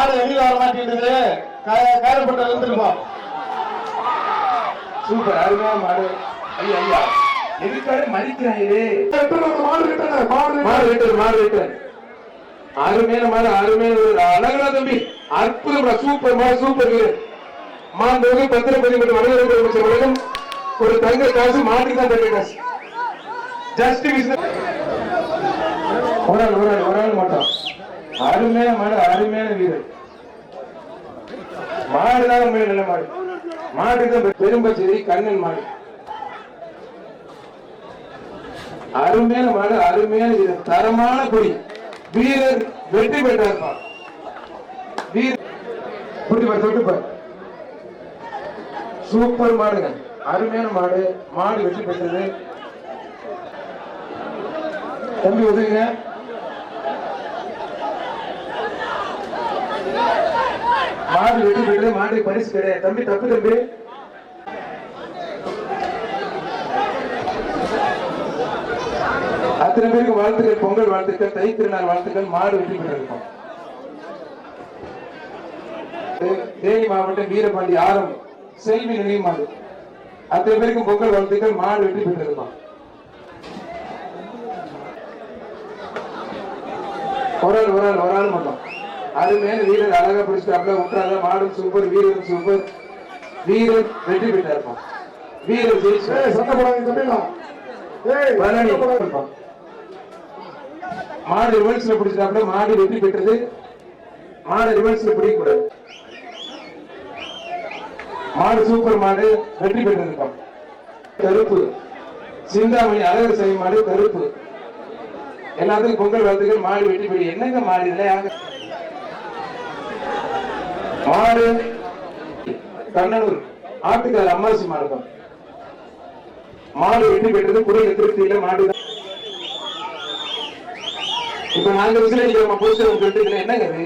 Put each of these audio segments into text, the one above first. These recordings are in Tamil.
மாடு வெளியில வர மாட்டேங்குது காயப்பட்ட இருந்துருப்போம் சூப்பர் அருமையா மாடு. ஐயா ஐயா. எதுக்காக மறிக்கிறாங்களே மாடு கிட்டன மாடு மாடு ரிட்டர் மாடு ரிட்டர் அருமையான மாடு அருமையான அழகா தம்பி. அற்புதம் சூப்பர் மாடு சூப்பர் மாண்புமிகு பத்திரப்பதி மற்றும் வணிகர்கள் அமைச்சர் வழங்கும் ஒரு தங்க காசு மாட்டுக்கு தான் தங்க காசு. ஜஸ்ட் ஒரு ஆள் ஒரு ஆள் ஒரு ஆள் மாட்டோம். அருமையான மாடு அருமையான வீரர். மாடுதான் உண்மையில நல்ல மாடு. மாட்டுக்கு பெரும்பச்சேரி கண்ணன் மாடு. அருமையான மாடு அருமையான வீரர். தரமான கொடி. வீரர் வெற்றி பெற்றார் வீரர் குட்டி பாரு தொட்டு பாரு. சூப்பர் மாடுங்க. அருமையான மாடு. மாடு வெற்றி பெற்றது. தம்பி உதவிங்க. மாடு வெட்டி பெற்றது மாட்டுக்கு பரிசு கிடையாது தம்பி தப்பு தம்பி. அத்தனை பேருக்கு வாழ்த்துக்கள் பொங்கல் வாழ்த்துக்கள் தை திருநாள் வாழ்த்துக்கள் மாடு வெட்டி பெற்றிருக்கோம். தேனி மாவட்டம் வீரபாண்டி ஆரம் செல்வி நினைவு மாடு. அத்தனை பேருக்கும் பொங்கல் வாழ்த்துக்கள் மாடு வெற்றி பெற்றிருக்கோம். ஒரு ஆள் ஒரு ஆள் ஒரு ஆள் மட்டும். அருமையான வீரர் அழகா பிடிச்சிட்டாப்ல விட்டுறாங்க மாடும் சூப்பர் வீரரும் சூப்பர் வீரர் வெற்றி வீரர் போடாதீங்க தம்பிங்களா ஏய் பழனி சண்டை போடாதீங்க. மாடு ரிவர்ஸ்ல பிடிச்சாப்புல மாடு வெற்றி பெற்றது. மாடு ரிவர்ஸ்ல பிடிக்க கூடாது மாடு சூப்பர் மாடு வெற்றி பெற்றிருக்கோம் கருப்பு. சிந்தாமணி அழகர் சை மாடு கருப்பு. எல்லாத்துக்கும் பொங்கல் வாழ்த்துக்கள் மாடு வெற்றி பெறி என்னங்க மாடு யாங்க மாடு கண்ணனூர் ஆட்டுக்கார அம்மாசி மார்க்கம். மாடு வெற்றி பெற்றது குறைந்த திருப்தியில மாடு இப்ப நாங்க விசில் அடிக்கிறோம் போஸ்டர் சொல்லிட்டு என்னங்க அது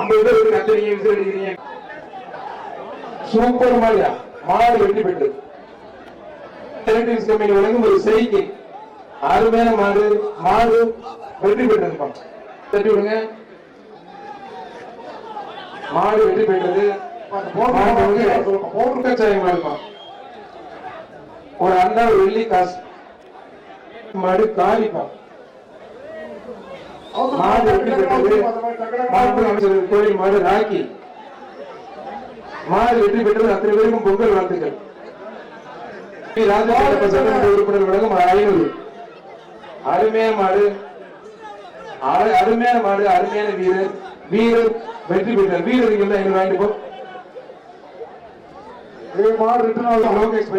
ஐம்பது பேர் இருக்கு கத்துறீங்க விசில் அடிக்கிறீங்க. சூப்பர் மாடியா மாடு வெற்றி பெற்றது. எலக்ட்ரிக்ஸ் கம்பெனி வழங்கும் ஒரு செய்தி அருமையான மாடு மாடு வெற்றி பெற்றிருப்பான் தட்டி விடுங்க. மாடு வெற்றி பெற்றது பவுடர் கச்சாயமா இருக்கும் ஒரு அண்ணா ஒரு வெள்ளி காசு. மாடு காலிப்பா மாடு வெற்றி பெற்றது மாட்டு அமைச்சர் கோயில் மாடு ராக்கி. மாடு வெற்றி பெற்றது அத்தனை பேருக்கும் பொங்கல் வாழ்த்துக்கள். ராஜகோபால சட்டமன்ற உறுப்பினர் வழங்கும் ஐநூறு. அருமையான மாடு. அரு- அருமையான மாடு. அருமையான வீரர். வீரர் வெற்றி பெற்றார். வீரர் இங்க ஐநூறு வாங்கிட்டு போ. ஏய் மாடு ரிட்டர்ன் லோகேஷ்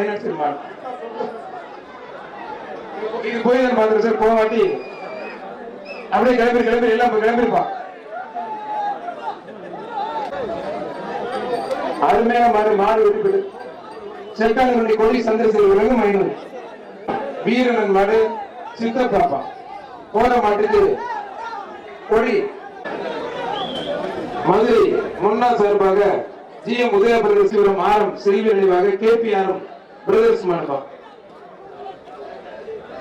இது போய் தான் பாத்துருக்கேன் சார் அப்படியே கிளம்பி கிளம்பி எல்லாம் கிளம்பிருப்பா. அருமையான மாறு மாடு வெட்டிப்படு செட்டாங்க கொடி சந்திரசேகர் உலகம் ஐநூறு மாடு சித்தப்பாப்பா. போட மாட்டுக்கு கொடி. மதுரை முன்னாள் சார்பாக ஜி எம் உதய சிவரம் ஆரம் செல்வி நினைவாக கே பி ஆரம் பிரதர்ஸ் மண்டபம்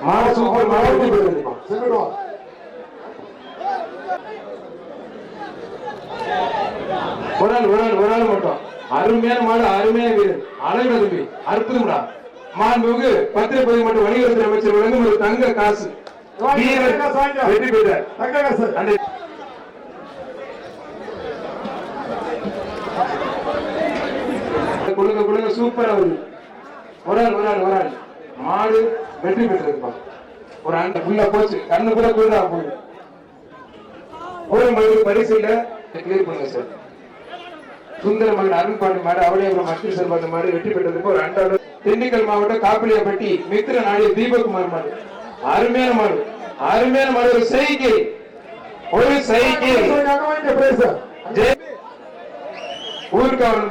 மாடு சூப்பர் மாடு வெற்றி பெற்றிருப்பான் செல்லுடுவா ஒரு நாள் ஒரு நாள் ஒரு நாள் மட்டும். அருமையான மாடு அருமையான வீரர். அழகு தம்பி. அற்புதம்டா. மாண்புமிகு பத்திரப்பதிவு மற்றும் வணிகத்துறை அமைச்சர் வழங்கும் ஒரு தங்க காசு. வீரர் வெற்றி பெற்றார். தங்க காசு. கொடுக்க கொடுக்க கொடுங்க சூப்பரா வருது ஒரு ஆள் ஒரு ஆள் ஒரு ஆள் மாடு வெற்றி பெற்றிருப்பா ஒரு அந்த புள்ள போச்சு கண்ணு கூட குளிரா போகுது ஒரு மணி பரிசையில கிளியர் பண்ணுங்க சார் சுந்தர மகன் அருண் அருண்பாண்டி மாடு அவளியாபுரம் அஸ்வின் செல்வாத மாடு வெற்றி பெற்றதுக்கு ஒரு அண்டாவது திண்டுக்கல் மாவட்டம் காப்பிலியாப்பட்டி மித்திர நாடிய தீபகுமார் மாடு அருமையான மாடு அருமையான மாடு ஒரு செய்கை ஒரு செய்கை அங்க வாங்கிக்க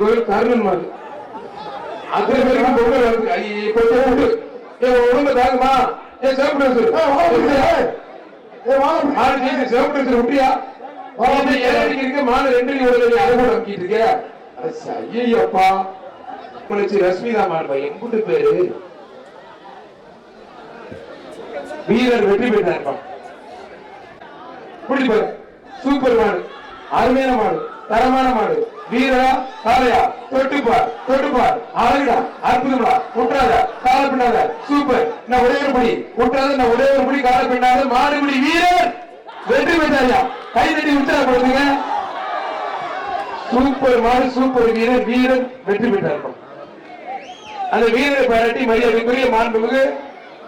கோயில் கருணன் மாடு அத்தனை பேருக்கு பொங்கல் வருது ஐ, இப்ப விட்டு ஏ ஒழுங்கு தாங்குமா ஏ சிவப்பு வாங்க மாடு ஜெயிச்சு சிவப்பு விட்டியா மாடு ஏழடிக்கு இருக்கு மாடு ரெண்டு ஒரு அதை கூட வைக்கிட்டு இருக்கியா ஐயப்பா உங்களுக்கு ரஷ்மிதா மாடுப்பா எங்குட்டு பேரு. வீரர் வெற்றி பெற்றார்ப்பா. புடி பாரு சூப்பர் மாடு. அருமையான மாடு. தரமான மாடு. வீரா காளையா தொட்டுப்பார் தொட்டுப்பார். அழகுடா அற்புதம்டா விட்டுறாத காலை பின்னாத சூப்பர் நான் ஒரே ஒரு படி விட்டுறாத நான் ஒரே ஒரு படி கால பின்னாத மாடுபிடி வீரர். வெற்றி பெற்றாரியா கை தட்டி உற்சாகப்படுத்துங்க சூப்பர் மாடு சூப்பர் வீரர் வீரர் வெற்றி பெற்றார்கள் அந்த வீரரை பாராட்டி மரியாதைக்குரிய மாண்புமிகு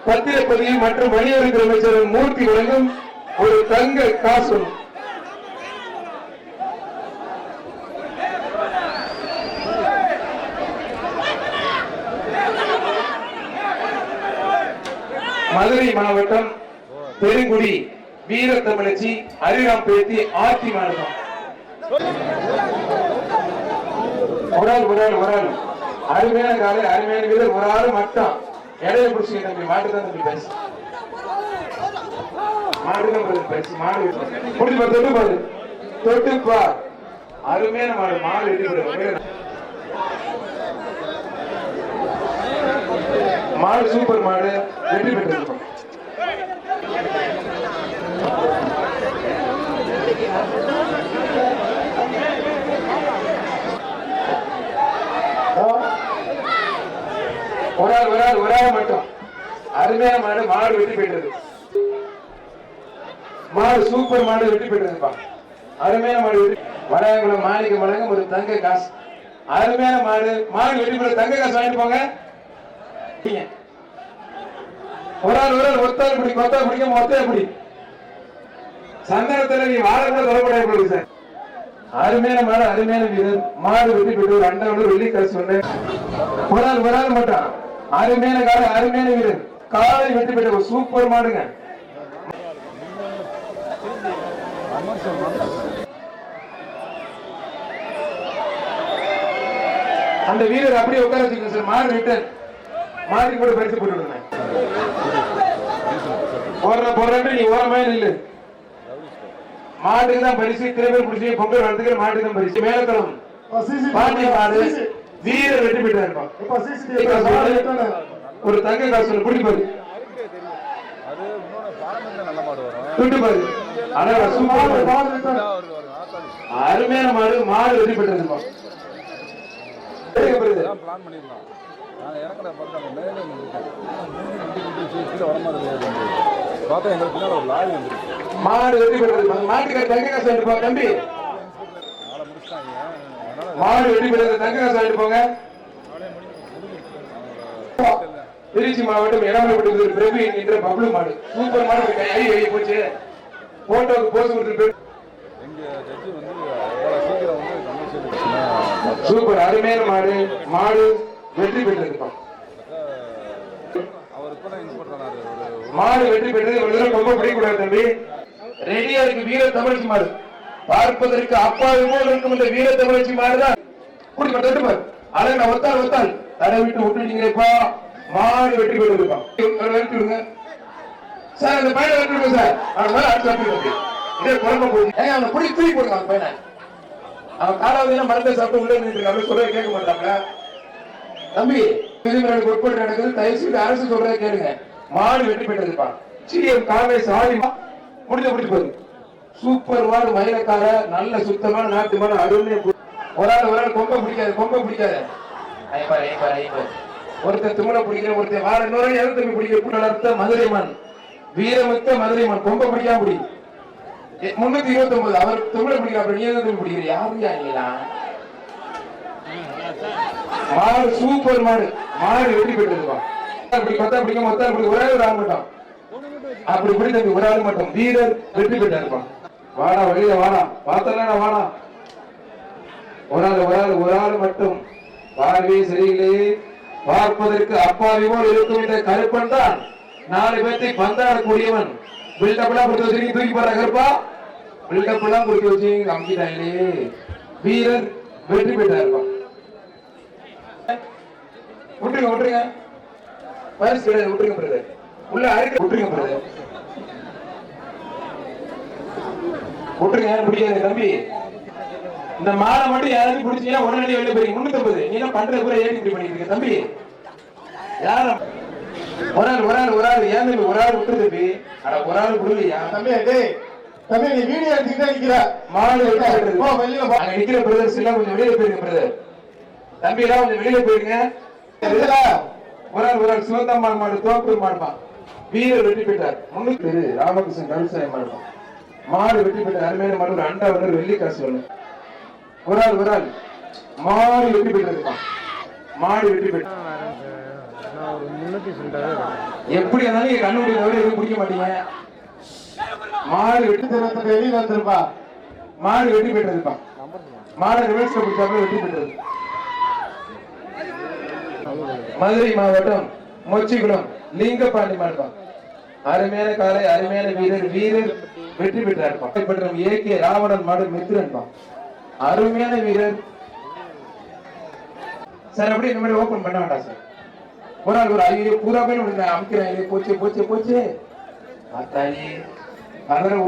பத்திரப்பதிவு மற்றும் வணிகர்கள் அமைச்சர் மூர்த்தி வழங்கும் ஒரு தங்க காசு மதுரை மாவட்டம் பெருங்குடி வீர தமிழச்சி அரிராம் பேத்தி ஆட்சி மாநிலம் ஒரு ஆள் ஒரு ஆள் ஒரு ஆள் அருமையான காலை அருமையான வீரர் ஒரு ஆள் மட்டும். இடையில பிடிச்சி தம்பி மாட்டுதான் தம்பி பேசு. மாடுதான் பேசு மாடு. பிடிச்சி பாரு தொட்டு பாரு தொட்டு பார். அருமையான மாடு மாடு எடுத்து மாடு சூப்பர் மாடு வெற்றி பெற்றிருக்கும் ஒரு ஆள் ஒரு ஆள் ஒரு ஆள் மட்டும். அருமையான மாடு மாடு வெற்றி பெற்றது. மாடு சூப்பர் மாடு வெற்றி பெற்றதுப்பா. அருமையான மாடு வெற்றி வடகுளம் மாணிக்க மடங்கும் ஒரு தங்க காசு. அருமையான மாடு மாடு வெற்றி பெற்ற தங்க காசு வாங்கிட்டு போங்க. நீங்க. ஒரு ஆள் ஒரு ஆள் ஒத்தாள் பிடி கொத்தா பிடிக்க மொத்தையா பிடி. சந்தனத்துல நீ வாழ தொடர்புடைய போகுது சார். அருமையான மாடு அருமையான வீரர். மாடு வெட்டி பெற்று ஒரு அண்டவனு வெள்ளி காசு ஒண்ணு ஒரு ஆள் ஒரு ஆள் மட்டும். அருமையான காலை அருமையான வீரர். காலை விட்டு விட்டு சூப்பர் மாடுங்க. அந்த வீரர் அப்படியே உட்கார வச்சுக்கோங்க சார். மாடு ரிட்டர்ன் மாடு கூட பரிசு போட்டு போடுறேன் நீ ஓரமே நில்லு. மாட்டுக்கு தான் பரிசு இத்தனை பேர் பிடிச்சி பொங்கல் வரதுக்கு மாட்டுக்கு தான் பரிசு. மேலத்தளம் வெற்றி பெற்றார் இருப்பான் இப்ப. சிசிடிவி ஒரு தங்க காசு பிடி பாரு அது இன்னொன்று பாரம்பரிய நல்ல மாடு வரும் துண்டு பாரு. அழகா சூப்பர் மாடு. ஒரு ஒரு ஆத்தாடி அருமையான மாடு மாடு பெற்றிருப்பான் தான் பிளான் நாங்கள் இறங்குற பார்த்து அந்த மேலே நின்றுட்டேன் கீழே வர மாதிரி தெரியாது எங்களுக்கு. பார்த்தா எங்களுக்கு பின்னால் ஒரு லாரி வந்துருக்கு. மாடு வெற்றி பெற்றிருப்பாங்க மாட்டுக்கு தங்க காசு எடுப்பா தம்பி. மாடு வெற்றி பெற்றது தங்க காசு வாங்கிட்டு போங்க. திருச்சி மாவட்டம் இடமலைப்பட்டு பிரபு என்கின்ற பப்ளு மாடு. சூப்பர் மாடு. கை வெளியே போச்சு. போட்டோக்கு போஸ் கொடுத்துட்டு சூப்பர் அருமையான மாடு. மாடு வெற்றி பெற்றிருப்பான் மாடு வெற்றி பெற்றது ரொம்ப பிடிக்கூடாது தம்பி. ரெடியா இருக்கு வீர தமிழச்சி மாடு. பார்ப்பதற்கு அப்பாவி போல் இருக்கும் இந்த வீர தமிழச்சி மாடு தான் குடிக்க தொட்டு பாரு. அழகா ஒத்தால் ஒத்தால் தடை விட்டு விட்டுட்டீங்களேப்பா மாடு வெற்றி பெற்றிருப்பான் வெற்றி விடுங்க. சார் அந்த பையனை வெற்றி சார். அவன் மேல அடுத்து இதே குழம்பு போகுது ஏங்க அவனை புடி தூக்கி போடுங்க அந்த பையனை. அவன் காலாவதினா மருந்தை சாப்பிட்டு உள்ளே நின்று அப்படி சொல்ல கேட்க மாட்டாங்க தம்பி விதிமுறைகளுக்கு உட்பட்டு நடக்குது தயவு செய்து அரசு சொல்றதை கேளுங்க. மாடு வெற்றி பெற்றிருப்பான். சிஎம் காங்கிரஸ் ஆடி முடிஞ்ச முடிச்சு போகுது. சூப்பர் மாடு மயிலக்கார நல்ல சுத்தமான நாட்டு மாடு அருமையா ஒரு ஆள் ஒரு ஆள் கொம்ப பிடிக்காது கொம்ப பிடிக்காது. ஐயப்பாரு, ஐயப்பாரு, ஐயப்பாரு. ஒருத்தன் தும்மலை பிடிக்கிற ஒருத்தன் வார நூறு எது தம்பி பிடிக்கிற புட்டு வளர்த்த மதுரை மண் வீரமிக்க மதுரை மண் கொம்ப பிடிக்காம பிடி. எ- முன்னூத்தி இருபத்தி ஒன்பது அவர் தும்மலை பிடிக்கிற அப்படி நீ எது பிடிக்கிற? யாருயா நீங்களா மாடு சூப்பர் மாடு. மாடு வெட்டி பெற்றிருப்பான் அப்படி பார்த்தா பிடிக்க மொத்தம் அப்படி ஒரே ஒரு ஆள் மட்டும். அப்படி இப்படி தம்பி ஒரு ஆள் மட்டும். வீரர் வெற்றி பெற்றிருப்பான் வாடா வெளியில வாடா. பார்த்தா வாடா. ஒரு ஆள் ஒரு ஆள் ஒரு ஆள் மட்டும். பார்வை சரியில்லையே. பார்ப்பதற்கு அப்பாவி போல் இருக்கும் இந்த கருப்பன் தான். நாலு பேர்த்தை பந்தாடக்கூடியவன். பில்டப் எல்லாம் கொடுத்து வச்சிருக்கீங்க. தூக்கி போற கருப்பா. பில்டப் எல்லாம் கொடுத்து வச்சிருக்கீங்க. அம்பிட்டாங்களே வீரர் வெற்றி இருப்பான் விட்டுருங்க விட்டுருங்க. பரிசு கிடையாது விட்டுருங்க பிரதர் உள்ள அழைக்க விட்டுருங்க பிரதர் விட்டுருங்க யாரும் பிடிக்காது தம்பி. இந்த மாலை மட்டும் யாராவது பிடிச்சீங்கன்னா உடனடி வெளில போய் முன்னூத்தி நீ என்ன பண்றது கூட ஏறி இப்படி பண்ணிட்டு தம்பி. யாரும் ஒரு ஆள் ஒரு ஆள் ஒரு ஆள். ஏன் தம்பி? ஒரு ஆள் விட்டு தம்பி. அட ஒரு ஆள் விடுவியா தம்பி டேய் தம்பி நீ வீடியோ எடுத்துக்கிட்டே நிக்கிற. போ வெளியில நிக்கிற பிரதர்ஸ் எல்லாம் கொஞ்சம் வெளியில போயிருங்க பிரதர் தம்பி எல்லாம் கொஞ்சம் வெளியில போயிருங்க. ஒரு ஆள் ஒரு ஆள். சிவந்தம்மாள் மாடு தோப்பூர் மாடுப்பான் வீரர் வெற்றி பெற்றார். முன்னூத்தி ராமகிருஷ்ணன் கருசாயம் மாடுப்பான் மாடு வெற்றி பெற்ற அருமையான மாடு ஒரு அண்டா வந்து வெள்ளி காசு ஒரு ஆள் ஒரு ஆள். மாடு வெற்றி பெற்றிருப்பான் மாடு வெற்றி பெற்ற எப்படி இருந்தாலும் நீங்க கண்ணுடைய தவிர எதுவும் பிடிக்க மாட்டீங்க. மாடு வெற்றி திருத்தத்தை வெளியில வந்திருப்பா. மாடு வெற்றி பெற்றிருப்பான் மாடு ரிவர்ஸ்ல பிடிச்சாப்புல வெற்றி பெற்றது. மதுரை மாவட்டம் மொச்சிகுளம் லிங்கபாண்டி மண்டபம். அருமையான காலை அருமையான வீரர் வீரர் வெற்றி பெற்றார் ஏ கே ராவணன் மாடு மித்திரன்பான் அருமையான வீரர். சார் அப்படியே இந்த மாதிரி ஓபன் பண்ண வேண்டாம் சார். ஒரு நாள் ஒரு ஐயோ பூரா பேர் அமைக்கிறாங்க போச்சு போச்சு போச்சு. அத்தாடி அதெல்லாம்